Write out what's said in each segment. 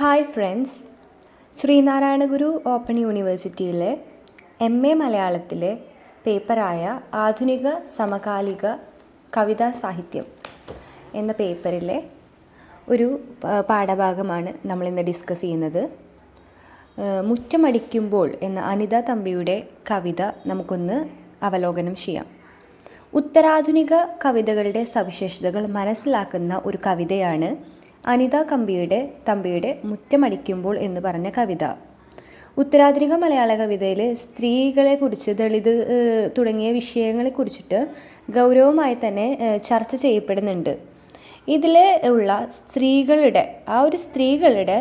Hi friends. Sreenarayana Guru open യൂണിവേഴ്സിറ്റിയിലെ M A മലയാളത്തിലെ പേപ്പറായ ആധുനിക സമകാലിക കവിതാ സാഹിത്യം എന്ന പേപ്പറിലെ ഒരു പാഠഭാഗമാണ് നമ്മളിന്ന് ഡിസ്കസ് ചെയ്യുന്നത്. മുറ്റമടിക്കുമ്പോൾ എന്ന അനിത തമ്പിയുടെ കവിത നമുക്കൊന്ന് അവലോകനം ചെയ്യാം. ഉത്തരാധുനിക കവിതകളുടെ സവിശേഷതകൾ മനസ്സിലാക്കുന്ന ഒരു കവിതയാണ് അനിത കമ്പിയുടെ തമ്പിയുടെ മുറ്റമടിക്കുമ്പോൾ എന്ന് പറഞ്ഞ കവിത. ഉത്തരാധുനിക മലയാള കവിതയിൽ സ്ത്രീകളെക്കുറിച്ച് ദളിത് തുടങ്ങിയ വിഷയങ്ങളെക്കുറിച്ചിട്ട് ഗൗരവമായി തന്നെ ചർച്ച ചെയ്യപ്പെടുന്നുണ്ട്. ഇതിൽ ഉള്ള സ്ത്രീകളുടെ ആ ഒരു സ്ത്രീകളുടെ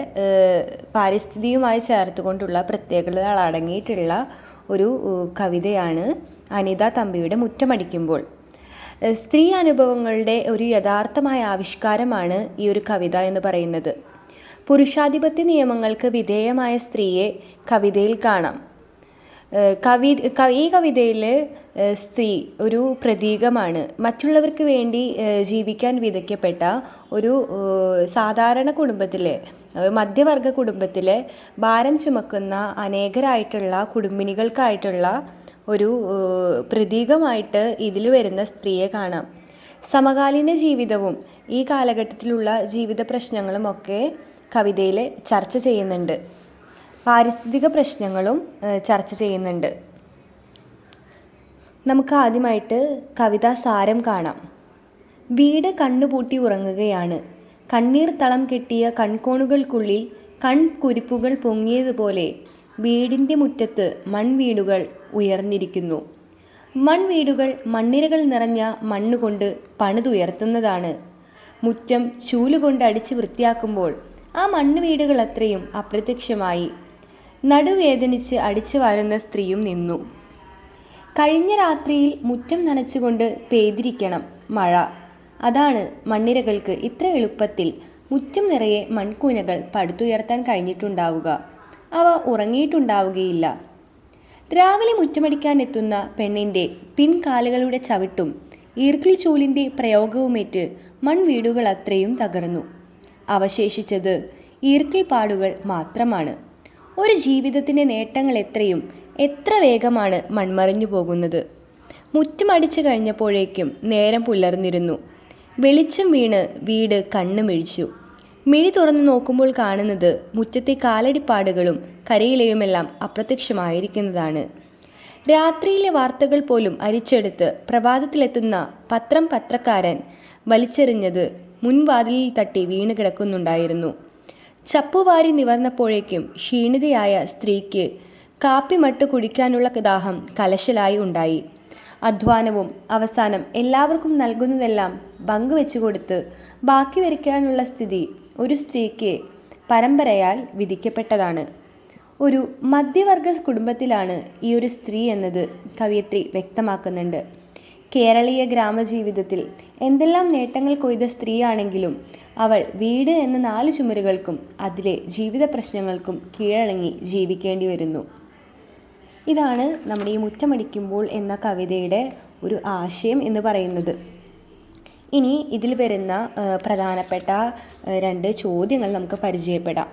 പാരിസ്ഥിതിയുമായി ചേർത്തുകൊണ്ടുള്ള പ്രത്യേകതകൾ അടങ്ങിയിട്ടുള്ള ഒരു കവിതയാണ് അനിത തമ്പിയുടെ മുറ്റമടിക്കുമ്പോൾ. സ്ത്രീ അനുഭവങ്ങളുടെ ഒരു യഥാർത്ഥമായ ആവിഷ്കാരമാണ് ഈ ഒരു കവിത എന്ന് പറയുന്നത്. പുരുഷാധിപത്യ നിയമങ്ങൾക്ക് വിധേയമായ സ്ത്രീയെ കവിതയിൽ കാണാം. കവി ഈ കവിതയിൽ സ്ത്രീ ഒരു പ്രതീകമാണ്. മറ്റുള്ളവർക്ക് വേണ്ടി ജീവിക്കാൻ വിധിക്കപ്പെട്ട ഒരു സാധാരണ കുടുംബത്തിലെ മധ്യവർഗ കുടുംബത്തിലെ ഭാരം ചുമക്കുന്ന അനേകരായിട്ടുള്ള കുടുംബിനികൾക്കായിട്ടുള്ള ഒരു പ്രതീകമായിട്ട് ഇതിൽ വരുന്ന സ്ത്രീയെ കാണാം. സമകാലീന ജീവിതവും ഈ കാലഘട്ടത്തിലുള്ള ജീവിത പ്രശ്നങ്ങളും ഒക്കെ കവിതയിൽ ചർച്ച ചെയ്യുന്നുണ്ട്. പാരിസ്ഥിതിക പ്രശ്നങ്ങളും ചർച്ച ചെയ്യുന്നുണ്ട്. നമുക്ക് ആദ്യമായിട്ട് കവിതാ സാരം കാണാം. വീട് കണ്ണുപൂട്ടി ഉറങ്ങുകയാണ്. കണ്ണീർ തളം കെട്ടിയ കൺകോണുകൾക്കുള്ളിൽ കൺകുരിപ്പുകൾ പൊങ്ങിയതുപോലെ വീടിന്റെ മുറ്റത്ത് മൺവീടുകൾ ഉയർന്നിരിക്കുന്നു. മൺവീടുകൾ മണ്ണിരകൾ നിറഞ്ഞ മണ്ണുകൊണ്ട് പണിതുയർത്തുന്നതാണ്. മുറ്റം ചൂലുകൊണ്ട് അടിച്ച് വൃത്തിയാക്കുമ്പോൾ ആ മണ്ണുവീടുകൾ അത്രയും അപ്രത്യക്ഷമായി. നടുവേദനിച്ച് അടിച്ചു വാരുന്ന സ്ത്രീയും നിന്നു. കഴിഞ്ഞ രാത്രിയിൽ മുറ്റം നനച്ചുകൊണ്ട് പെയ്തിരിക്കണം മഴ. അതാണ് മണ്ണിരകൾക്ക് ഇത്ര എളുപ്പത്തിൽ മുറ്റം നിറയെ മൺകൂനകൾ പടുത്തുയർത്താൻ കഴിഞ്ഞിട്ടുണ്ടാവുക. അവ ഉറങ്ങിയിട്ടുണ്ടാവുകയില്ല. രാവിലെ മുറ്റമടിക്കാൻ എത്തുന്ന പെണ്ണിന്റെ പിൻകാലുകളുടെ ചവിട്ടും ഈർക്കിൾ ചൂലിന്റെ പ്രയോഗവുമേറ്റ് മൺവീടുകൾ അത്രയും തകർന്നു. അവശേഷിച്ചത് ഈർക്കിൾ പാടുകൾ മാത്രമാണ്. ഒരു ജീവിതത്തിന്റെ നേട്ടങ്ങൾ എത്രയും എത്ര വേഗമാണ് മൺമറിഞ്ഞു പോകുന്നത്. മുറ്റമടിച്ചു കഴിഞ്ഞപ്പോഴേക്കും നേരം പുലർന്നിരുന്നു. വെളിച്ചം വീണ് വീട് കണ്ണു മിഴിച്ചു മിഴി തുറന്നു നോക്കുമ്പോൾ കാണുന്നത് മുറ്റത്തെ കാലടിപ്പാടുകളും കരയിലെയുമെല്ലാം അപ്രത്യക്ഷമായിരിക്കുന്നതാണ്. രാത്രിയിലെ വാർത്തകൾ പോലും അരിച്ചെടുത്ത് പ്രഭാതത്തിലെത്തുന്ന പത്രം പത്രക്കാരൻ വലിച്ചെറിഞ്ഞത് മുൻവാതിലിൽ തട്ടി വീണ് കിടക്കുന്നുണ്ടായിരുന്നു ചപ്പുവാരി നിവർന്നപ്പോഴേക്കും ക്ഷീണിതയായ സ്ത്രീക്ക് കാപ്പി മട്ട് കുടിക്കാനുള്ള ദാഹം കലശലായി ഉണ്ടായി. അധ്വാനവും അവസാനം എല്ലാവർക്കും നൽകുന്നതെല്ലാം പങ്കുവെച്ചു കൊടുത്ത് ബാക്കി വരയ്ക്കാനുള്ള സ്ഥിതി ഒരു സ്ത്രീക്ക് പരമ്പരയാൽ വിധിക്കപ്പെട്ടതാണ്. ഒരു മധ്യവർഗ കുടുംബത്തിലാണ് ഈ ഒരു സ്ത്രീ എന്നത് കവിയത്രി വ്യക്തമാക്കുന്നുണ്ട്. കേരളീയ ഗ്രാമജീവിതത്തിൽ എന്തെല്ലാം നേട്ടങ്ങൾ കൊയ്ത സ്ത്രീയാണെങ്കിലും അവൾ വീട് എന്ന നാല് ചുമരുകൾക്കും അതിലെ ജീവിത പ്രശ്നങ്ങൾക്കും കീഴടങ്ങി ജീവിക്കേണ്ടി വരുന്നു. ഇതാണ് നമ്മുടെ ഈ മുറ്റമടിക്കുമ്പോൾ എന്ന കവിതയുടെ ഒരു ആശയം എന്ന് പറയുന്നത്. ഇനി ഇതിൽ വരുന്ന പ്രധാനപ്പെട്ട രണ്ട് ചോദ്യങ്ങൾ നമുക്ക് പരിചയപ്പെടാം.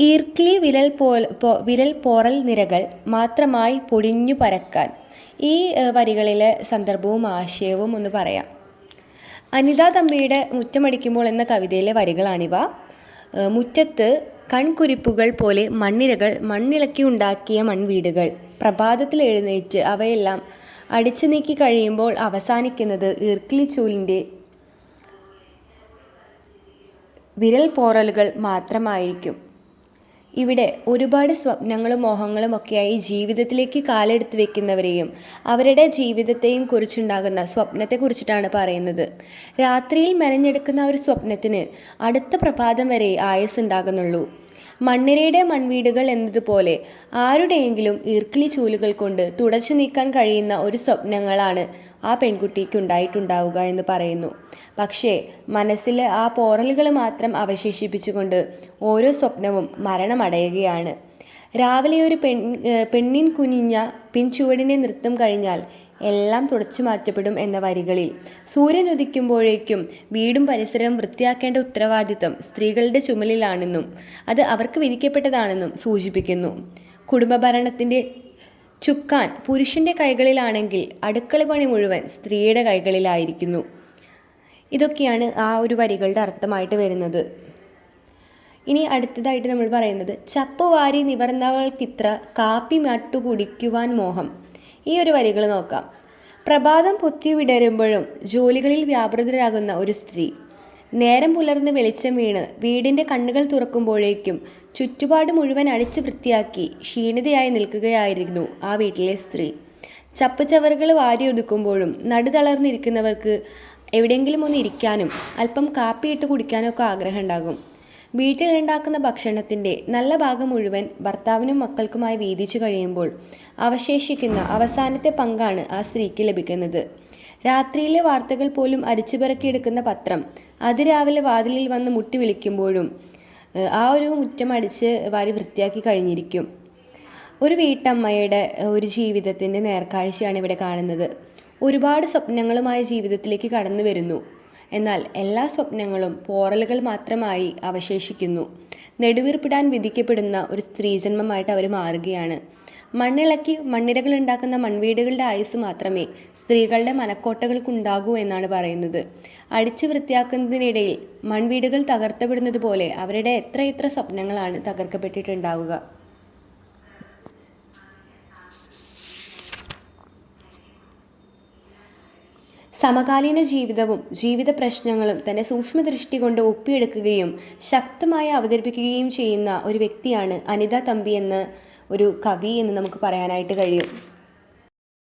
ഈർക്കിളി വിരൽ പോൽ പോ- വിരൽ പോറൽ നിരകൾ മാത്രമായി പൊടിഞ്ഞു പരക്കാൻ. ഈ വരികളിലെ സന്ദർഭവും ആശയവും ഒന്ന് പറയാം. അനിത തമ്പിയുടെ മുറ്റമടിക്കുമ്പോൾ എന്ന കവിതയിലെ വരികളാണിവ. മുറ്റത്ത് കൺകുരിപ്പുകൾ പോലെ മണ്ണിരകൾ മണ്ണിളക്കി ഉണ്ടാക്കിയ മൺവീടുകൾ. പ്രഭാതത്തിൽ എഴുന്നേറ്റ് അവയെല്ലാം അടിച്ചു നീക്കി കഴിയുമ്പോൾ അവസാനിക്കുന്നത് ഈർക്കിളിച്ചൂലിന്റെ വിരൽ പോറലുകൾ മാത്രമായിരിക്കും. ഇവിടെ ഒരുപാട് സ്വപ്നങ്ങളും മോഹങ്ങളും ഒക്കെയായി ജീവിതത്തിലേക്ക് കാലെടുത്ത് വെക്കുന്നവരെയും അവരുടെ ജീവിതത്തെയും കുറിച്ചുണ്ടാകുന്ന സ്വപ്നത്തെക്കുറിച്ചിട്ടാണ് പറയുന്നത്. രാത്രിയിൽ മെനഞ്ഞെടുക്കുന്ന ഒരു സ്വപ്നത്തിന് അടുത്ത പ്രഭാതം വരെ ആയുസ് ഉണ്ടാകുന്നുള്ളൂ മണ്ണിരയുടെ മൺവീടുകൾ എന്നതുപോലെ ആരുടെയെങ്കിലും ഈർക്കിളി ചൂലുകൾ കൊണ്ട് തുടച്ചു നീക്കാൻ കഴിയുന്ന ഒരു സ്വപ്നങ്ങളാണ് ആ പെൺകുട്ടിക്ക് ഉണ്ടായിട്ടുണ്ടാവുക എന്ന് പറയുന്നു. പക്ഷേ മനസ്സിൽ ആ പോറലുകൾ മാത്രം അവശേഷിപ്പിച്ചുകൊണ്ട് ഓരോ സ്വപ്നവും മരണമടയുകയാണ്. രാവിലെ ഒരു പെൺ പെണ്ണിൻ കുനിഞ്ഞ പിൻചുവടിനെ നൃത്തം കഴിഞ്ഞാൽ എല്ലാം തുടച്ചു മാറ്റപ്പെടും എന്ന വരികളിൽ. സൂര്യൻ ഉദിക്കുമ്പോഴേക്കും വീടും പരിസരവും വൃത്തിയാക്കേണ്ട ഉത്തരവാദിത്തം സ്ത്രീകളുടെ ചുമലിലാണെന്നും അത് അവർക്ക് വിധിക്കപ്പെട്ടതാണെന്നും സൂചിപ്പിക്കുന്നു. കുടുംബഭരണത്തിന്റെ ചുക്കാൻ പുരുഷന്റെ കൈകളിലാണെങ്കിൽ അടുക്കള പണി മുഴുവൻ സ്ത്രീയുടെ കൈകളിലായിരിക്കുന്നു. ഇതൊക്കെയാണ് ആ ഒരു വരികളുടെ അർത്ഥമായിട്ട് വരുന്നത്. ഇനി അടുത്തതായിട്ട് നമ്മൾ പറയുന്നത് ചപ്പ് വാരി നിവർന്നവൾക്കിത്ര കാപ്പി മട്ടു കുടിക്കുവാൻ മോഹം. ഈ ഒരു വരികൾ നോക്കാം. പ്രഭാതം പൊത്തി വിടരുമ്പോഴും ജോലികളിൽ വ്യാപൃതരാകുന്ന ഒരു സ്ത്രീ. നേരം പുലർന്ന് വെളിച്ചം വീണ് വീടിന്റെ കണ്ണുകൾ തുറക്കുമ്പോഴേക്കും ചുറ്റുപാട് മുഴുവൻ അടിച്ചു വൃത്തിയാക്കി ക്ഷീണിതയായി നിൽക്കുകയായിരുന്നു ആ വീട്ടിലെ സ്ത്രീ. ചപ്പ് ചവറുകൾ വാരി ഒതുക്കുമ്പോഴും നടുതളർന്നിരിക്കുന്നവർക്ക് എവിടെയെങ്കിലും ഒന്ന് ഇരിക്കാനും അല്പം കാപ്പിയിട്ട് കുടിക്കാനും ഒക്കെ ആഗ്രഹം ഉണ്ടാകും വീട്ടിലുണ്ടാക്കുന്ന ഭക്ഷണത്തിന്റെ നല്ല ഭാഗം മുഴുവൻ ഭർത്താവിനും മക്കൾക്കുമായി വീതിച്ചു കഴിയുമ്പോൾ അവശേഷിക്കുന്ന അവസാനത്തെ പങ്കാണ് ആ സ്ത്രീക്ക് ലഭിക്കുന്നത്. രാത്രിയിലെ വാർത്തകൾ പോലും അരിച്ചുപിറക്കിയെടുക്കുന്ന പത്രം അതിരാവിലെ വാതിലിൽ വന്ന് മുട്ടി വിളിക്കുമ്പോഴും ആ ഒരു മുറ്റം അടിച്ച് വാരി വൃത്തിയാക്കി കഴിഞ്ഞിരിക്കും. ഒരു വീട്ടമ്മയുടെ ഒരു ജീവിതത്തിന്റെ നേർക്കാഴ്ചയാണ് ഇവിടെ കാണുന്നത്. ഒരുപാട് സ്വപ്നങ്ങളുമായ ജീവിതത്തിലേക്ക് കടന്നു വരുന്നു. എന്നാൽ എല്ലാ സ്വപ്നങ്ങളും പോറലുകൾ മാത്രമായി അവശേഷിക്കുന്നു. നെടുവീർപ്പിടാൻ വിധിക്കപ്പെടുന്ന ഒരു സ്ത്രീജന്മമായിട്ട് അവർ മാറുകയാണ്. മണ്ണിളക്കി മണ്ണിരകൾ ഉണ്ടാക്കുന്ന മൺവീടുകളുടെ ആയുസ് മാത്രമേ സ്ത്രീകളുടെ മനക്കോട്ടകൾക്കുണ്ടാകൂ എന്നാണ് പറയുന്നത്. അടിച്ചു വൃത്തിയാക്കുന്നതിനിടയിൽ മൺവീടുകൾ തകർത്തപ്പെടുന്നത് പോലെ അവരുടെ എത്ര എത്ര സ്വപ്നങ്ങളാണ് തകർക്കപ്പെട്ടിട്ടുണ്ടാവുക. സമകാലീന ജീവിതവും ജീവിത പ്രശ്നങ്ങളും തന്റെ സൂക്ഷ്മദൃഷ്ടി കൊണ്ട് ഒപ്പിയെടുക്കുകയും ശക്തമായി അവതരിപ്പിക്കുകയും ചെയ്യുന്ന ഒരു വ്യക്തിയാണ് അനിത തമ്പി എന്ന ഒരു കവി എന്ന് നമുക്ക് പറയാനായിട്ട് കഴിയും.